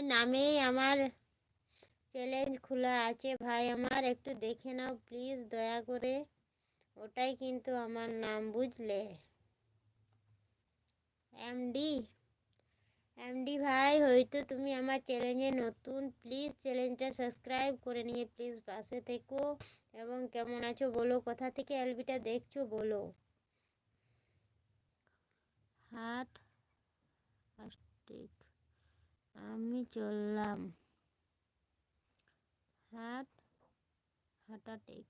নামেই আমার চ্যালেঞ্জ খোলা আছে। ভাই, আমার একটু দেখে নাও প্লিজ দয়া করে। ওটাই কিন্তু আমার নাম, বুঝলে? এমডি এমডি ভাই, হয়তো তুমি আমার চ্যালেঞ্জে নতুন। প্লিজ চ্যালেঞ্জটা সাবস্ক্রাইব করে নিয়ে প্লিজ পাশে থেকো। এবং কেমন আছো বলো, কোথা থেকে এলবিটা দেখছ বলো? হাট আমি চললাম। হাট হাঁটা টেক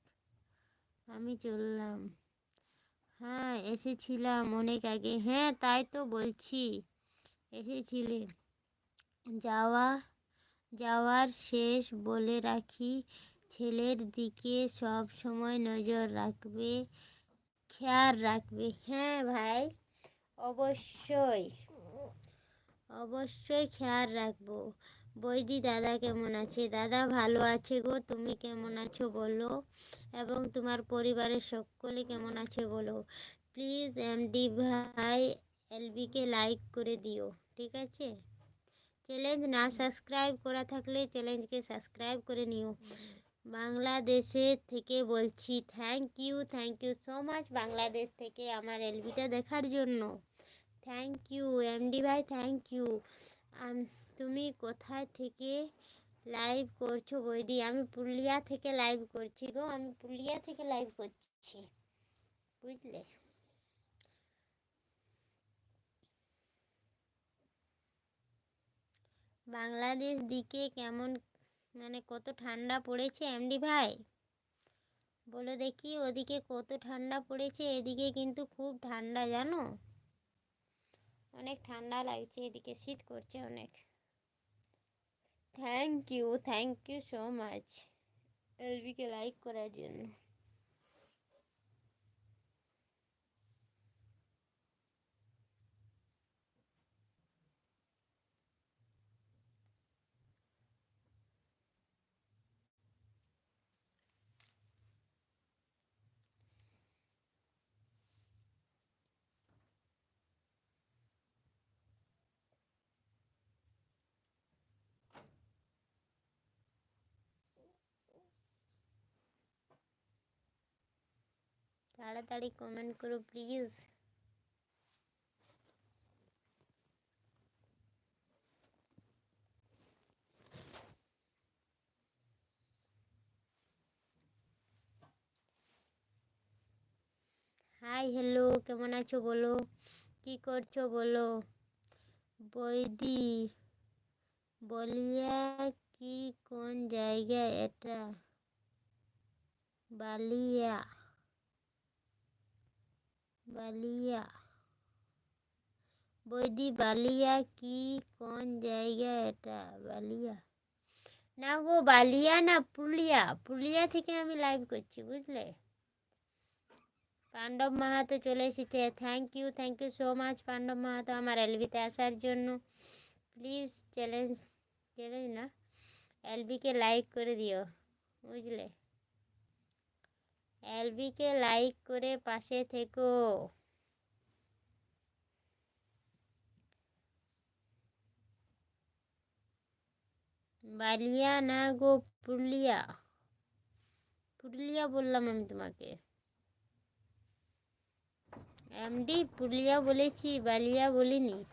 আমি চললাম। হ্যাঁ এসেছিলাম অনেক আগে। হ্যাঁ তাই তো বলছি। এসেছিলে। যাওয়া, যাওয়ার শেষ বলে রাখি। ছেলের দিকে সব সময় নজর রাখবে, খেয়াল রাখবে। হ্যাঁ ভাই, অবশ্যই। অবশ্যই খেয়াল রাখব। বৈদি দাদা কেমন আছে? দাদা ভালো আছে গো? তুমি কেমন আছো বলো? এবং তোমার পরিবারের সকলে কেমন আছে বলো? প্লিজ এমডি ভাই এলবিকে লাইক করে দিও, ঠিক আছে? চ্যালেঞ্জ না সাবস্ক্রাইব করা থাকলে চ্যালেঞ্জকে সাবস্ক্রাইব করে নিও। বাংলাদেশে থেকে বলছি thank you thank you so much Bangladesh থেকে আমার এলবিটা দেখার জন্য। থ্যাংক ইউ এমডি ভাই থ্যাংক ইউ তুমি কোথায় থেকে লাইভ করছ বৈদি? আমি পুরুলিয়া থেকে লাইভ করছি গো, আমি পুরুলিয়া থেকে লাইভ করছি। বুঝলে? বাংলাদেশ দিকে কেমন মানে কত ঠান্ডা পড়েছে এমডি ভাই? বলে দেখি, ওদিকে কত ঠান্ডা পড়েছে, এদিকে কিন্তু খুব ঠান্ডা, জানো? অনেক ঠান্ডা লাগছে, এদিকে শীত করছে অনেক। Thank you thank you so much এলবিকে like করার জন্য। তাড়াতাড়ি কমেন্ট করো প্লিজ হাই হ্যালো কেমন আছো বলো? কি করছ বলো? বৈদি, বলিয়া কি কোন জায়গায় এটা? বালিয়া। বালিয়া বৈদি বালিয়া কি কোন জায়গা এটা বালিয়া না গো বালিয়া না পুরুলিয়া পুরুলিয়া থেকে আমি লাইভ করছি বুঝলে পাণ্ডব মাহাতো চলে এসেছে thank you thank you so much Pandab Mahato আমার এলবিতে আসার জন্য প্লিজ চ্যালেঞ্জ চ্যালেঞ্জ না এলবিকে লাইক করে দিও বুঝলে এলবিকে লাইক করে পাশে থেকো। বালিয়া না গো, পুরুলিয়া। পুরুলিয়া বললাম আমি তোমাকে। এমডি, পুরুলিয়া বলেছি, বালিয়া বলিনি।